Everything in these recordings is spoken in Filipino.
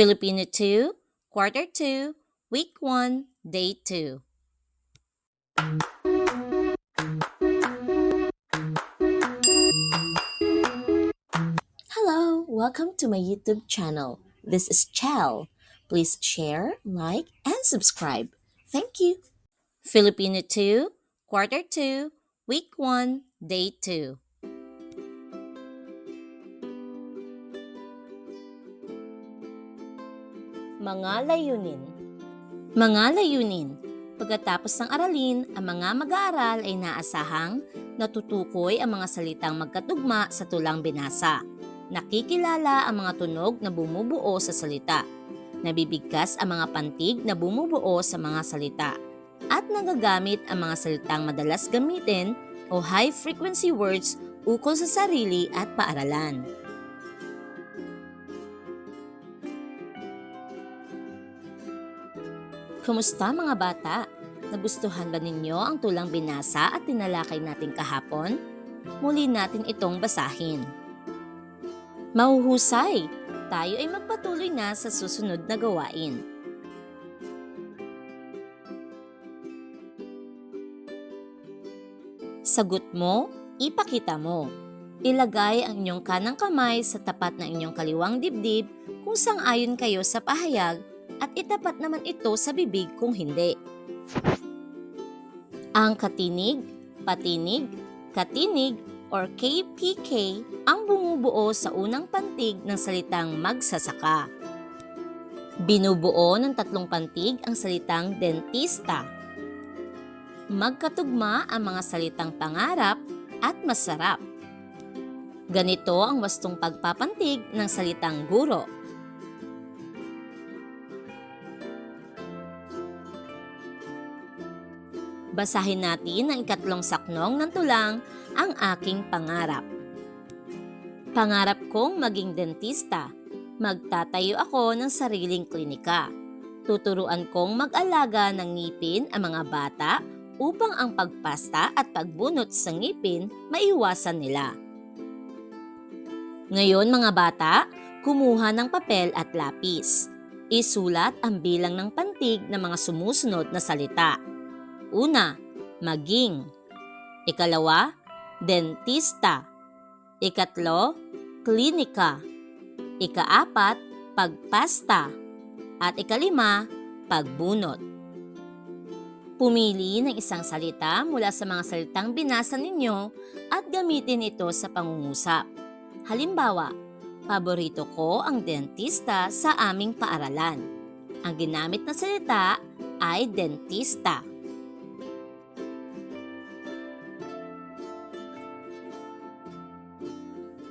Filipino 2, Quarter 2, Week 1, Day 2. Hello, welcome to my YouTube channel. This is Chel. Please share, like, and subscribe. Thank you. Filipino 2, Quarter 2, Week 1, Day 2. Mga layunin Mga layunin Pagkatapos ng aralin, ang mga mag-aaral ay naasahang natutukoy ang mga salitang magkatugma sa tulang binasa. Nakikilala ang mga tunog na bumubuo sa salita. Nabibigkas ang mga pantig na bumubuo sa mga salita. At nagagamit ang mga salitang madalas gamitin o high-frequency words ukol sa sarili at paaralan. Kumusta mga bata? Nagustuhan ba ninyo ang tulang binasa at tinalakay natin kahapon? Muli natin itong basahin. Mahuhusay! Tayo ay magpatuloy na sa susunod na gawain. Sagot mo, ipakita mo. Ilagay ang inyong kanang kamay sa tapat ng inyong kaliwang dibdib kung sang-ayon kayo sa pahayag at itapat naman ito sa bibig kung hindi. Ang katinig, patinig, katinig, or KPK ang bumubuo sa unang pantig ng salitang magsasaka. Binubuo ng tatlong pantig ang salitang dentista. Magkatugma ang mga salitang pangarap at masarap. Ganito ang wastong pagpapantig ng salitang guro. Basahin natin ang ikatlong saknong ng tulang, ang aking pangarap. Pangarap kong maging dentista. Magtatayo ako ng sariling klinika. Tuturuan kong mag-alaga ng ngipin ang mga bata upang ang pagpasta at pagbunot sa ngipin maiwasan nila. Ngayon mga bata, kumuha ng papel at lapis. Isulat ang bilang ng pantig ng mga sumusunod na salita. Una, maging. Ikalawa, dentista. Ikatlo, klinika. Ikaapat, pagpasta. At ikalima, pagbunot. Pumili ng isang salita mula sa mga salitang binasa ninyo at gamitin ito sa pangungusap. Halimbawa, paborito ko ang dentista sa aming paaralan. Ang ginamit na salita ay dentista.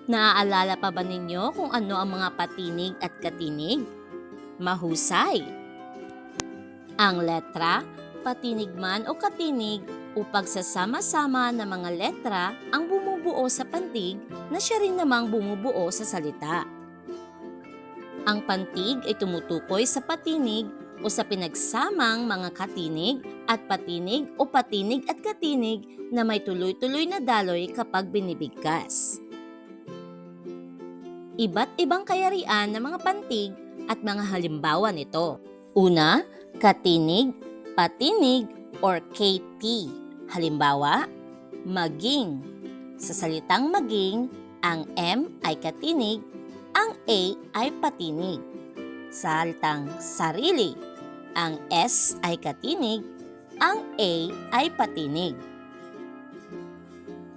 Naaalala pa ba ninyo kung ano ang mga patinig at katinig? Mahusay! Ang letra, patinig man o katinig o pagsasama-sama ng mga letra ang bumubuo sa pantig na siya rin namang bumubuo sa salita. Ang pantig ay tumutukoy sa patinig o sa pinagsamang mga katinig at patinig o patinig at katinig na may tuloy-tuloy na daloy kapag binibigkas iba't ibang kayarian ng mga pantig at mga halimbawa nito. Una, katinig, patinig, or KP. Halimbawa, maging. Sa salitang maging, ang M ay katinig, ang A ay patinig. Sa salitang sarili, ang S ay katinig, ang A ay patinig.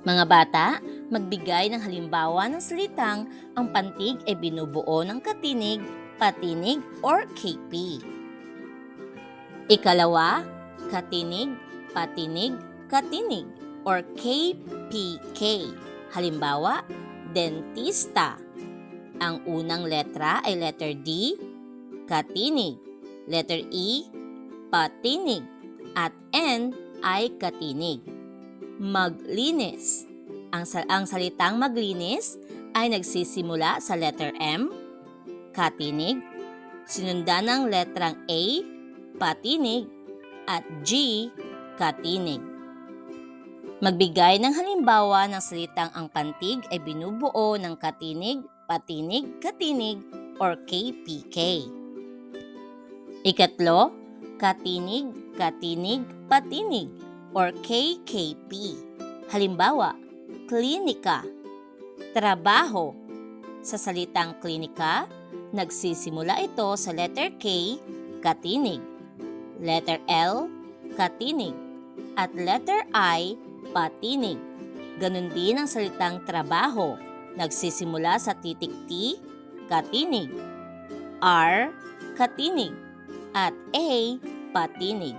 Mga bata, magbigay ng halimbawa ng salitang ang pantig ay binubuo ng katinig, patinig, or KP. Ikalawa, katinig, patinig, katinig, or KPK. Halimbawa, dentista. Ang unang letra ay letter D, katinig. Letter E, patinig. At N ay katinig maglinis. Ang, ang salitang maglinis ay nagsisimula sa letter M, katinig, sinundan ng letrang A, patinig, at G, katinig. Magbigay ng halimbawa ng salitang ang pantig ay binubuo ng katinig, patinig, katinig, or KPK. Ikatlo, katinig, katinig, patinig or KKP. Halimbawa, klinika, trabaho. Sa salitang klinika, nagsisimula ito sa letter K, katinig. Letter L, katinig. At letter I, patinig. Ganon din ang salitang trabaho. Nagsisimula sa titik T, katinig. R, katinig. At A, patinig.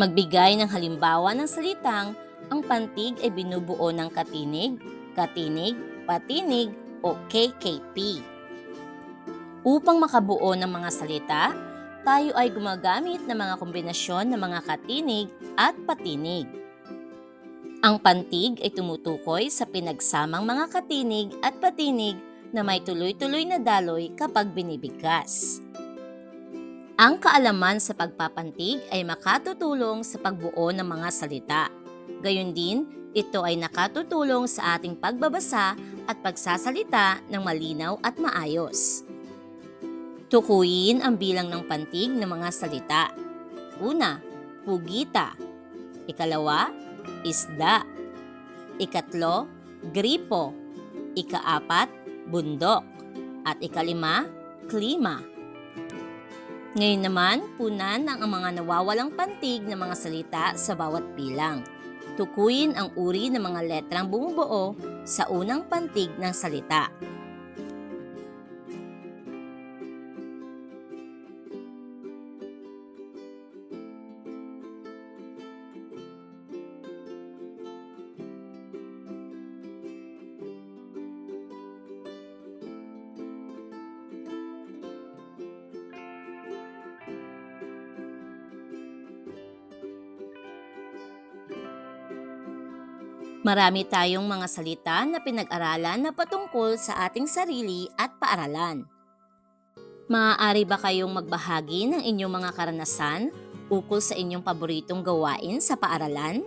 Magbigay ng halimbawa ng salitang ang pantig ay binubuo ng katinig, katinig, patinig o KKP. Upang makabuo ng mga salita, tayo ay gumagamit ng mga kombinasyon ng mga katinig at patinig. Ang pantig ay tumutukoy sa pinagsamang mga katinig at patinig na may tuloy-tuloy na daloy kapag binibigkas. Ang kaalaman sa pagpapantig ay makatutulong sa pagbuo ng mga salita. Gayon din, ito ay nakatutulong sa ating pagbabasa at pagsasalita ng malinaw at maayos. Tukuyin ang bilang ng pantig ng mga salita. Una, pugita. Ikalawa, isda. Ikatlo, gripo. Ikaapat, bundok. At ikalima, klima. Ngayon naman, punan ang mga nawawalang pantig ng mga salita sa bawat bilang. Tukuyin ang uri ng mga letrang bumubuo sa unang pantig ng salita. Marami tayong mga salita na pinag-aralan na patungkol sa ating sarili at paaralan. Maaari ba kayong magbahagi ng inyong mga karanasan ukol sa inyong paboritong gawain sa paaralan?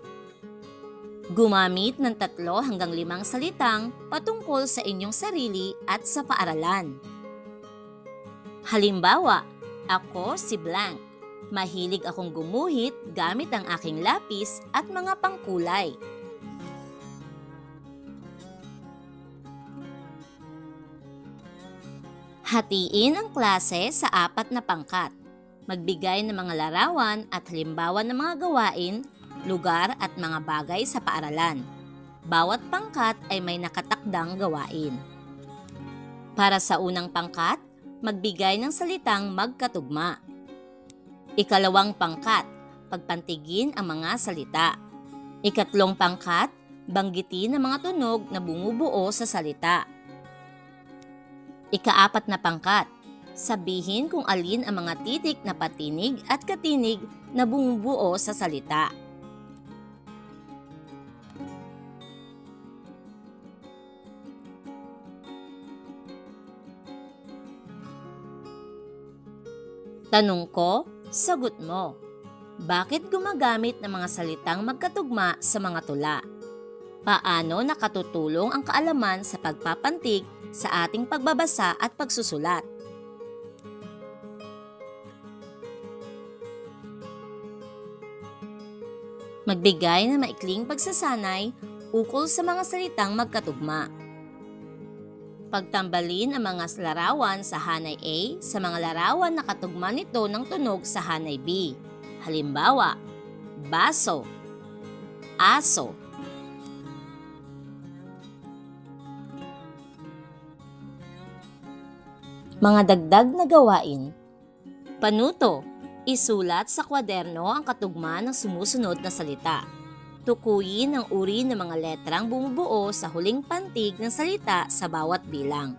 Gumamit ng tatlo hanggang limang salitang patungkol sa inyong sarili at sa paaralan. Halimbawa, ako si Blank. Mahilig akong gumuhit gamit ang aking lapis at mga pangkulay. Hatiin ang klase sa apat na pangkat. Magbigay ng mga larawan at halimbawa ng mga gawain, lugar at mga bagay sa paaralan. Bawat pangkat ay may nakatakdang gawain. Para sa unang pangkat, magbigay ng salitang magkatugma. Ikalawang pangkat, pagpantigin ang mga salita. Ikatlong pangkat, banggitin ang mga tunog na bumubuo sa salita. Ikaapat na pangkat, sabihin kung alin ang mga titik na patinig at katinig na bumubuo sa salita. Tanong ko, sagot mo. Bakit gumagamit ng mga salitang magkatugma sa mga tula? Paano nakatutulong ang kaalaman sa pagpapantig sa ating pagbabasa at pagsusulat? Magbigay ng maikling pagsasanay ukol sa mga salitang magkatugma. Pagtambalin ang mga larawan sa hanay A sa mga larawan na katugma nito ng tunog sa hanay B. Halimbawa, baso, aso, Mga dagdag na gawain. Panuto. Isulat sa kwaderno ang katugma ng sumusunod na salita. Tukuyin ang uri ng mga letrang bumubuo sa huling pantig ng salita sa bawat bilang.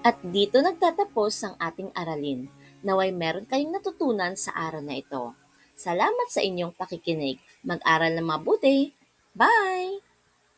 At dito nagtatapos ang ating aralin. Naway meron kayong natutunan sa araw na ito. Salamat sa inyong pakikinig. Mag-aral na mabuti. Bye!